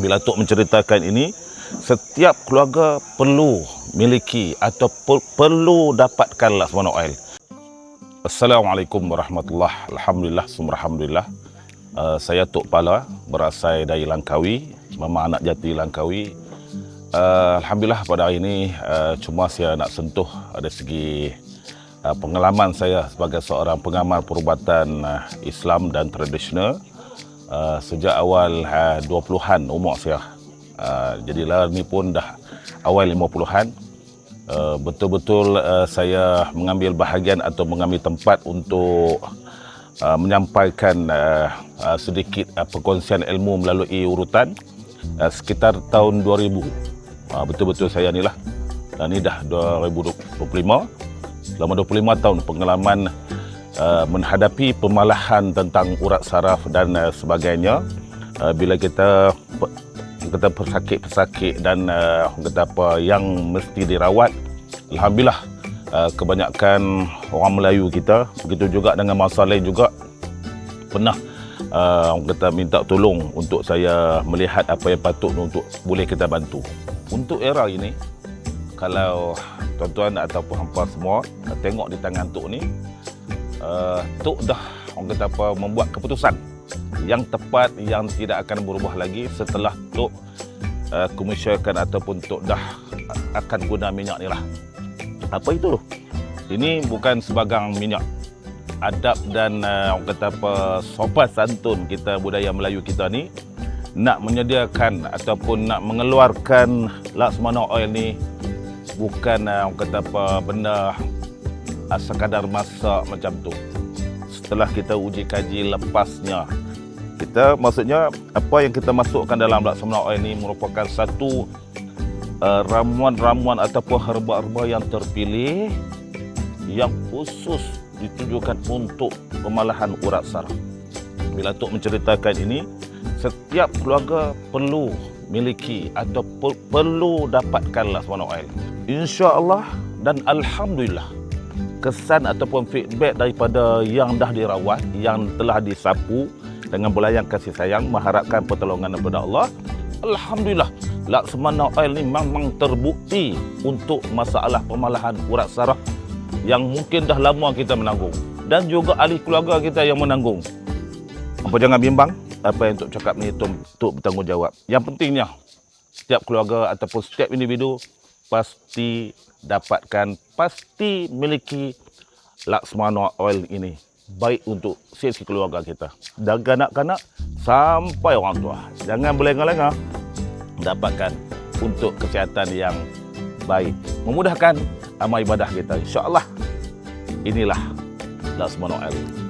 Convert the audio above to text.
Bila Tok menceritakan ini, setiap keluarga perlu miliki atau per- perlu dapatkan Laksmana Oil. Assalamualaikum warahmatullahi Alhamdulillah, sumber Alhamdulillah. Uh, saya Tok Pala, berasal dari Langkawi, mama anak jati Langkawi. Uh, Alhamdulillah pada hari ini uh, cuma saya nak sentuh dari segi uh, pengalaman saya sebagai seorang pengamal perubatan uh, Islam dan tradisional uh, sejak awal uh, 20-an umur saya. Uh, jadilah ni pun dah awal 50-an. Uh, betul-betul uh, saya mengambil bahagian atau mengambil tempat untuk uh, menyampaikan uh, uh, sedikit uh, perkongsian ilmu melalui urutan uh, sekitar tahun 2000 Ha, betul-betul saya ni lah. Dan ni dah 2025. Selama 25 tahun pengalaman uh, menghadapi pemalahan tentang urat saraf dan uh, sebagainya. Uh, bila kita kita pesakit-pesakit dan uh, kata apa yang mesti dirawat. Alhamdulillah uh, kebanyakan orang Melayu kita begitu juga dengan masalah lain juga pernah uh, orang kata minta tolong untuk saya melihat apa yang patut untuk boleh kita bantu untuk era ini kalau tuan-tuan ataupun hampa semua tengok di tangan Tok ni uh, Tok dah orang kata apa membuat keputusan yang tepat yang tidak akan berubah lagi setelah Tok uh, komisyarkan ataupun Tok dah akan guna minyak ni lah. Apa itu? Ini bukan sebagang minyak. Adab dan uh, orang kata apa sopan santun kita budaya Melayu kita ni nak menyediakan ataupun nak mengeluarkan Laksmana Oil ni bukan uh, orang kata apa benda sekadar masak macam tu. Setelah kita uji kaji lepasnya kita maksudnya apa yang kita masukkan dalam Laksmana Oil ni merupakan satu uh, ramuan-ramuan ataupun herba-herba yang terpilih yang khusus ditujukan untuk pemalahan urat saraf. Bila Tok menceritakan ini, setiap keluarga perlu miliki atau per, perlu dapatkan Laksmana Oil. InsyaAllah dan Alhamdulillah kesan ataupun feedback daripada yang dah dirawat, yang telah disapu dengan belayang kasih sayang, mengharapkan pertolongan daripada Allah. Alhamdulillah, Laksmana Oil ni memang terbukti untuk masalah pemalahan urat saraf yang mungkin dah lama kita menanggung. Dan juga ahli keluarga kita yang menanggung. Apa jangan bimbang, apa yang Tok cakap ni Tok, Tok bertanggungjawab. Yang pentingnya setiap keluarga ataupun setiap individu pasti dapatkan, pasti miliki Laksmana Oil ini. Baik untuk sisi keluarga kita. Dan kanak-kanak sampai orang tua. Jangan berlengah-lengah. Dapatkan untuk kesihatan yang baik. Memudahkan amal ibadah kita. InsyaAllah inilah Laksmana Oil.